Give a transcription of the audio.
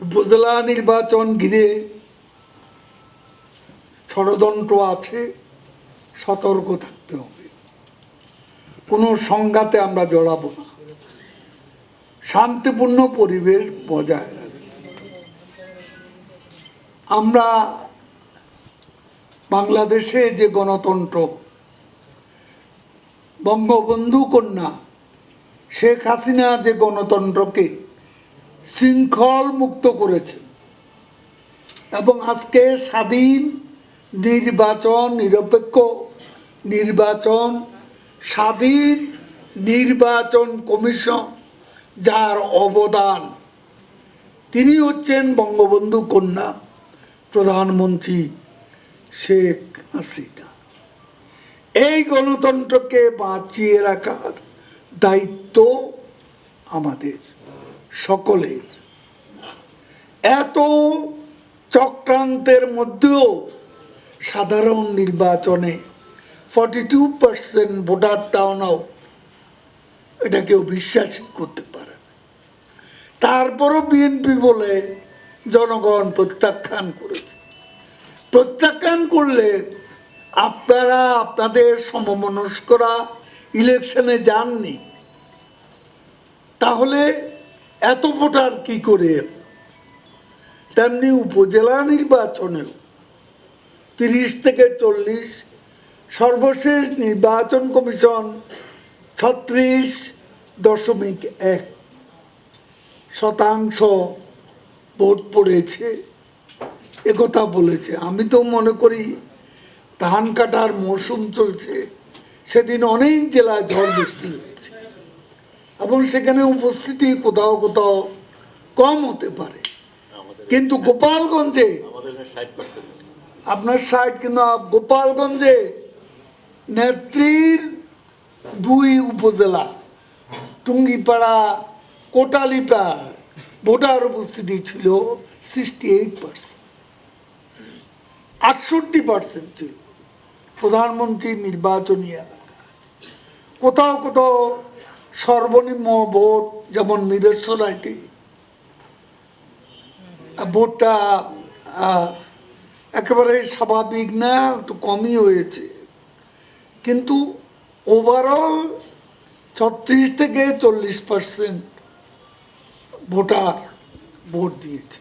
উপজেলা নির্বাচন ঘিরে ষড়যন্ত্র আছে, সতর্ক থাকতে হবে। কোনো সংঘাতে আমরা জড়াবো না। শান্তিপূর্ণ পরিবেশ বজায় রাখব। আমরা বাংলাদেশে যে গণতন্ত্র, বঙ্গবন্ধু কন্যা শেখ হাসিনা যে গণতন্ত্রকে শৃঙ্খল মুক্ত করেছে। এবং আজকে স্বাধীন, নির্বাচন নিরপেক্ষ, নির্বাচন, স্বাধীন নির্বাচন কমিশন যার অবদান। তিনি হচ্ছেন বঙ্গবন্ধু কন্যা প্রধানমন্ত্রী শেখ হাসিনা। এই গণতন্ত্রকে বাঁচিয়ে রাখার দায়িত্ব আমাদের। সকলের এত চক্রান্তের মধ্যেও সাধারণ নির্বাচনে ফর্টি টু পার্সেন্ট ভোটার টাউনও এটা কেউ বিশ্বাস করতে পারে। তারপরও বিএনপি বলে জনগণ প্রত্যাখ্যান করেছে প্রত্যাখ্যান করলে আপনারা, আপনাদের সমমনস্করা ইলেকশনে যাননি, তাহলে এত ভোটার কি করে? তেমনি উপজেলা নির্বাচনেও তিরিশ থেকে চল্লিশ, সর্বশেষ নির্বাচন কমিশন ছত্রিশ দশমিক এক শতাংশ ভোট পড়েছে। একথা বলেছে। আমি তো মনে করি ধান কাটার মৌসুম চলছে। সেদিন অনেক জেলায় ঝড় বৃষ্টি হয়েছে। এবং সেখানে উপস্থিতি কোথাও কোথাও কম হতে পারে। কিন্তু গোপালগঞ্জে ষাট আপনার সাইড কিন্তু গোপালগঞ্জে নেত্রীর দুই উপজেলা টুঙ্গিপাড়া কোটালিপাড়া ভোটার উপস্থিতি ছিল সিক্সটি এইট পার্সেন্ট আটষট্টি পার্সেন্ট ছিল প্রধানমন্ত্রী নির্বাচনী এলাকা। কোথাও কোথাও সর্বনিম্ন ভোট যেমন মিরেশ্বরাইটি ভোটটা বোটটা একেবারে স্বাভাবিক না, একটু কমই হয়েছে। কিন্তু ওভারঅল ছত্রিশ থেকে চল্লিশ পার্সেন্ট ভোটার ভোট দিয়েছে।